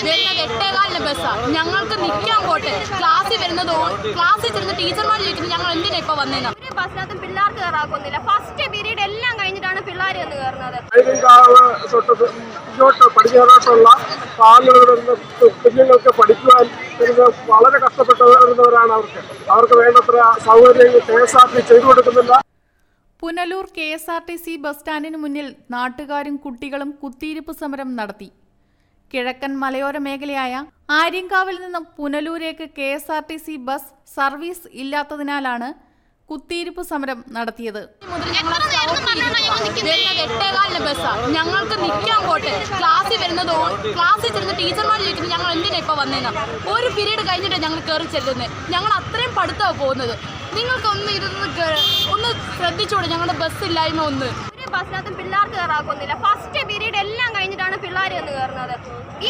വരുന്നത് എട്ടേകാലിന് ബസ്സാണ് ഞങ്ങൾക്ക് നിൽക്കാൻ പോട്ടെ. ക്ലാസ്സിൽ വരുന്നത് ക്ലാസ്സിൽ ചെന്ന് ടീച്ചർമാർ ചോദിക്കുന്നത് ഞങ്ങൾ എന്തിനാ ഇപ്പൊ വന്നേന്ന്? ഒരു ബസ്സിനകത്ത് പിള്ളേർക്ക് കയറാക്കൊന്നില്ല ഫസ്റ്റ് പീരീഡ് എല്ലാം കഴിഞ്ഞിട്ടാണ് പിള്ളേർ എന്ന് കയറുന്നത് ഇങ്ങോട്ട് പടിഞ്ഞാറോട്ടുള്ള നിന്ന് കുഞ്ഞുങ്ങൾക്ക് പഠിക്കുവാൻ വളരെ കഷ്ടപ്പെട്ടവരാണ് വരുന്നവരാണ് അവർക്ക്. അവർക്ക് വേണ്ടത്ര സൗകര്യങ്ങൾ കെ എസ് ആർ ടി ചെയ്തു കൊടുക്കുന്നില്ല. Punalur K S R T C bus സ്റ്റാൻഡിന് മുന്നിൽ നാട്ടുകാരും കുട്ടികളും കുത്തിയിരിപ്പ് സമരം നടത്തി. കിഴക്കൻ മലയോര മേഖലയായ ആര്യങ്കാവിൽ നിന്നും പുനലൂരേക്ക് K S R T C bus service ഇല്ലാത്തതിനാലാണ് കുത്തിയിരിപ്പ് സമരം നടത്തിയത്. എട്ടേകാലിന് ബസ്സാ. ഞങ്ങൾക്ക് നിൽക്കാൻ പോട്ടെ. ക്ലാസ്സിൽ വരുന്നത് ക്ലാസ്സിൽ ചെല്ലുന്ന ടീച്ചർമാർ ചോദിക്കുന്നത് ഞങ്ങൾ എന്തിനാ ഇപ്പൊ വന്നേന്ന്? ഒരു പീരീഡ് കഴിഞ്ഞിട്ട് ഞങ്ങൾ കയറി ചെല്ലുന്നത് ഞങ്ങൾ അത്രയും പഠിത്തമാണ് പോകുന്നത്. നിങ്ങൾക്ക് ഒന്ന് ഇരുന്ന് ഒന്ന് ശ്രദ്ധിച്ചോടെ ഞങ്ങളുടെ ബസ് ഇല്ലായ്മ ഒന്ന്? ബസ്സിനകത്ത് പിള്ളേർക്ക് കയറാക്കുന്നില്ല ഫസ്റ്റ് പീരീഡ് എല്ലാം കഴിഞ്ഞിട്ടാണ് പിള്ളേർ എന്ന് കയറുന്നത്.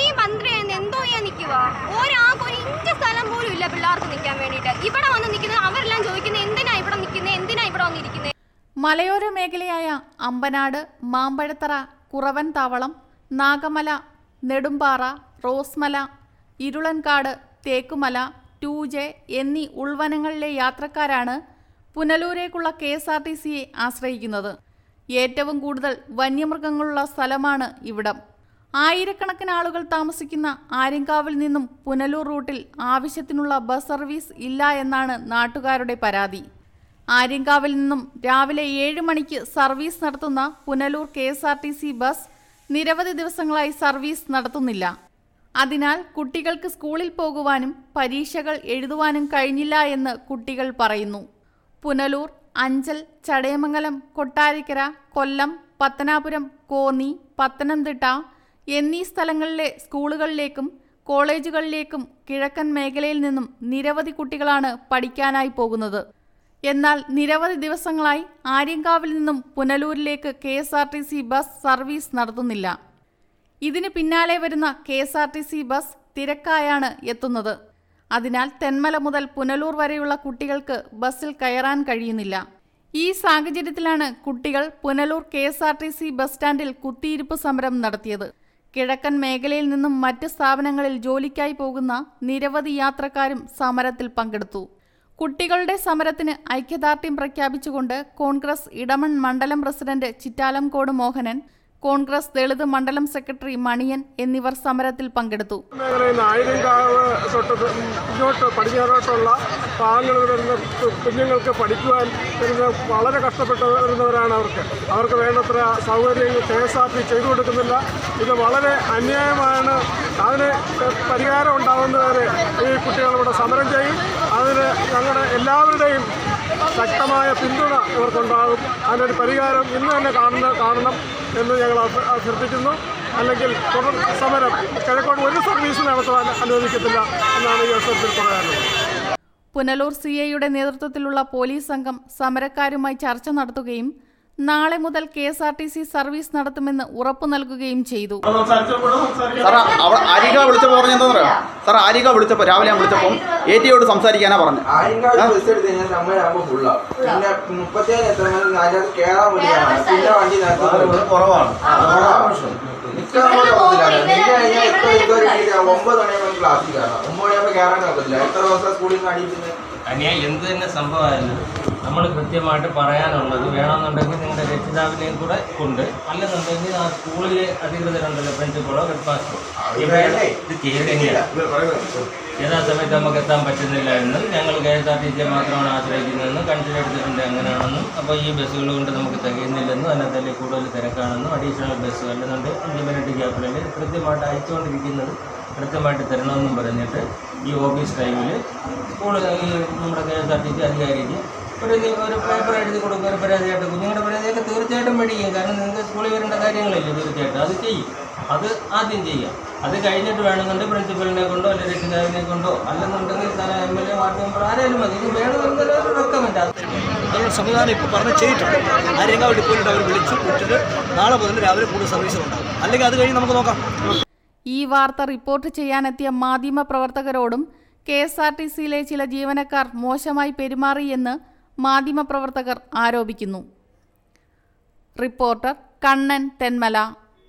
ഈ മന്ത്രി എന്തോ ചെയ്യാൻ നിൽക്കുക ഒരാൾക്ക് ഒരു ഇഞ്ച് സ്ഥലം പോലും ഇല്ല പിള്ളേർക്ക് നിൽക്കാൻ വേണ്ടിയിട്ട്. ഇവിടെ വന്ന് നിൽക്കുന്നത് അവരെല്ലാം ചോദിക്കുന്നത് എന്തിനാ ഇവിടെ നിൽക്കുന്നത് എന്തിനാ ഇവിടെ വന്നിരിക്കുന്നത് മലയോര മേഖലയായ അമ്പനാട് മാമ്പഴത്തറ കുറവൻ താവളം നാഗമല നെടുമ്പാറ റോസ്മല ഇരുളൻകാട് തേക്കുമല ടൂജെ എന്നീ ഉൾവനങ്ങളിലെ യാത്രക്കാരാണ് പുനലൂരേക്കുള്ള കെ എസ് ആർ ടി സിയെ ആശ്രയിക്കുന്നത്. ഏറ്റവും കൂടുതൽ വന്യമൃഗങ്ങളുള്ള സ്ഥലമാണ് ഇവിടം. ആയിരക്കണക്കിന് ആളുകൾ താമസിക്കുന്ന ആര്യങ്കാവിൽ നിന്നും പുനലൂർ റൂട്ടിൽ ആവശ്യത്തിനുള്ള ബസ് സർവീസ് ഇല്ല എന്നാണ് നാട്ടുകാരുടെ പരാതി. ആര്യങ്കാവിൽ നിന്നും രാവിലെ ഏഴ് മണിക്ക് സർവീസ് നടത്തുന്ന Punalur K S R T C bus നിരവധി ദിവസങ്ങളായി സർവീസ് നടത്തുന്നില്ല. അതിനാൽ കുട്ടികൾക്ക് സ്കൂളിൽ പോകുവാനും പരീക്ഷകൾ എഴുതുവാനും കഴിഞ്ഞില്ല എന്ന് കുട്ടികൾ പറയുന്നു. പുനലൂർ അഞ്ചൽ ചടയമംഗലം കൊട്ടാരിക്കര കൊല്ലം പത്തനാപുരം കോന്നി പത്തനംതിട്ട എന്നീ സ്ഥലങ്ങളിലെ സ്കൂളുകളിലേക്കും കോളേജുകളിലേക്കും കിഴക്കൻ മേഖലയിൽ നിന്നും നിരവധി കുട്ടികളാണ് പഠിക്കാനായി പോകുന്നത്. എന്നാൽ നിരവധി ദിവസങ്ങളായി ആര്യങ്കാവിൽ നിന്നും പുനലൂരിലേക്ക് K S R T C bus service നടത്തുന്നില്ല. ഇതിന് പിന്നാലെ വരുന്ന K S R T C bus തിരക്കായാണ് എത്തുന്നത്. അതിനാൽ തെന്മല മുതൽ പുനലൂർ വരെയുള്ള കുട്ടികൾക്ക് ബസ്സിൽ കയറാൻ കഴിയുന്നില്ല. ഈ സാഹചര്യത്തിലാണ് കുട്ടികൾ Punalur K S R T C bus സ്റ്റാൻഡിൽ കുത്തിയിരിപ്പ് സമരം നടത്തിയത്. കിഴക്കൻ മേഖലയിൽ നിന്നും മറ്റ് സ്ഥാപനങ്ങളിൽ ജോലിക്കായി പോകുന്ന നിരവധി യാത്രക്കാരും സമരത്തിൽ പങ്കെടുത്തു. കുട്ടികളുടെ സമരത്തിന് ഐക്യദാർഢ്യം പ്രഖ്യാപിച്ചുകൊണ്ട് കോൺഗ്രസ് ഇടമൺ മണ്ഡലം പ്രസിഡന്റ് ചിറ്റാലംകോട് മോഹനൻ കോൺഗ്രസ് ദളിത് മണ്ഡലം സെക്രട്ടറി മണിയൻ എന്നിവർ സമരത്തിൽ പങ്കെടുത്തു. ഇങ്ങോട്ട് പടിഞ്ഞാറോട്ടുള്ള ഭാഗങ്ങളിൽ വരുന്ന കുഞ്ഞുങ്ങൾക്ക് പഠിക്കുവാൻ ഇരുന്ന് വളരെ കഷ്ടപ്പെട്ട് വരുന്നവരാണ് അവർക്ക്. അവർക്ക് വേണ്ടത്ര സൗകര്യങ്ങൾ കെ എസ് ആർ ടി ചെയ്തു കൊടുക്കുന്നില്ല. ഇത് വളരെ അന്യായമാണ്. അതിന് പരിഹാരം ഉണ്ടാകുന്നവരെ ഈ കുട്ടികൾ സമരം ചെയ്യും. അതിന് ഞങ്ങളുടെ എല്ലാവരുടെയും ശക്തമായ പിന്തുണ ഇവർക്കുണ്ടാകും. അതിനൊരു പരിഹാരം ഇന്ന് തന്നെ കാണുന്ന കാണണം എന്ന് ഞങ്ങൾ അഭ്യ- അഭ്യർത്ഥിക്കുന്നു. അല്ലെങ്കിൽ തുടർ സമരം കിഴക്കോട് ഒരു സർവീസ് നടത്തുവാൻ അനുവദിക്കത്തില്ല എന്നാണ് ഈ അവസരത്തിൽ പറയാനുള്ളത്. പുനലൂർ സി ഐയുടെ നേതൃത്വത്തിലുള്ള പോലീസ് സംഘം സമരക്കാരുമായി ചർച്ച നടത്തുകയും നാളെ മുതൽ K S R T C service നടത്തുമെന്ന് ഉറപ്പു നൽകുകയും ചെയ്തു. സാറേ അവിടെ ആരിക വിളിച്ചപ്പോൾ പറയാ ആരിക രാവിലെ ഞാൻ വിളിച്ചപ്പം എ ടിയോട് സംസാരിക്കാനാ പറഞ്ഞു ഒമ്പത് മണിയാകുമ്പോൾ ക്ലാസ്സിൽ കയറാം ഒമ്പത് മണിയാകുമ്പോൾ കയറാൻ ഒക്കത്തില്ല എത്ര ദിവസം സ്കൂളിൽ നിന്ന് അടിക്കുന്നത് അനിയ എന്ത് തന്നെ സംഭവമായാലും നമ്മൾ കൃത്യമായിട്ട് പറയാനുള്ളത് വേണമെന്നുണ്ടെങ്കിൽ നിങ്ങളുടെ രക്ഷിതാവിനെയും കൂടെ കൊണ്ട് അല്ലെന്നുണ്ടെങ്കിൽ ആ സ്കൂളിലെ അധികൃതരുണ്ടല്ലോ പ്രിൻസിപ്പളോ ഹെഡ് മാസ്റ്ററോ യഥാസമയത്ത് നമുക്ക് എത്താൻ പറ്റുന്നില്ല എന്നും ഞങ്ങൾ കെ എസ് ആർ ടി സിയെ മാത്രമാണ് ആശ്രയിക്കുന്നതെന്നും കൺസിഡർ എടുത്തിട്ടുണ്ട് അങ്ങനെയാണെന്നും അപ്പോൾ ഈ ബസ്സുകൾ കൊണ്ട് നമുക്ക് തികയുന്നില്ലെന്നും അതിനകത്തല്ലേ കൂടുതൽ തിരക്കാണെന്നും അഡീഷണൽ ബസ് അല്ലെന്നുണ്ട് അഞ്ച് മിനിറ്റ് ഗ്യാപ്പിലല്ലേ കൃത്യമായിട്ട് അയച്ചുകൊണ്ടിരിക്കുന്നത് കൃത്യമായിട്ട് തരണമെന്നും പറഞ്ഞിട്ട് ഈ ഓഫീസ് ടൈമിൽ സ്കൂൾ നമ്മുടെ K S R T C അധികാരിക്ക് ഒരു ഒരു പേപ്പർ എഴുതി കൊടുക്കുക ഒരു പരാതിയായിട്ട് കുഞ്ഞുങ്ങളുടെ പരാതിയൊക്കെ തീർച്ചയായിട്ടും മേടിക്കും. കാരണം നിങ്ങൾക്ക് സ്കൂളിൽ വരേണ്ട കാര്യങ്ങളില്ലേ തീർച്ചയായിട്ടും. അത് ചെയ്യും. അത് ആദ്യം ചെയ്യാം. അത് കഴിഞ്ഞിട്ട് വേണമെന്നുണ്ടെങ്കിൽ പ്രിൻസിപ്പലിനെ കൊണ്ടോ അല്ലെങ്കിൽ രക്ഷിതാവിനെ കൊണ്ടോ അല്ലെന്നുണ്ടെങ്കിൽ തന്നെ M L A ward member ആരെങ്കിലും മതി. ഇത് വേണമെന്നുണ്ടെങ്കിൽ ഒരു റെക്കമെൻഡ് അത് അതിനുള്ള സംവിധാനം ഇപ്പോൾ പറഞ്ഞ് ചെയ്തിട്ടുണ്ട്. ആര്യങ്കാവ് ഡിപ്പോയിലിട്ട് അവർ വിളിച്ചു വിട്ടിട്ട് നാളെ മുതൽ രാവിലെ കൂടുതൽ സർവീസുകൾ ഉണ്ടാകും. അല്ലെങ്കിൽ അത് കഴിഞ്ഞ് നമുക്ക് നോക്കാം. ഈ വാർത്ത റിപ്പോർട്ട് ചെയ്യാനെത്തിയ മാധ്യമ പ്രവർത്തകരോടും കെ എസ് ആർ ടി സിയിലെ ചില ജീവനക്കാർ മോശമായി പെരുമാറിയെന്ന് മാധ്യമപ്രവർത്തകർ ആരോപിക്കുന്നു. റിപ്പോർട്ടർ കണ്ണൻ തെന്മല.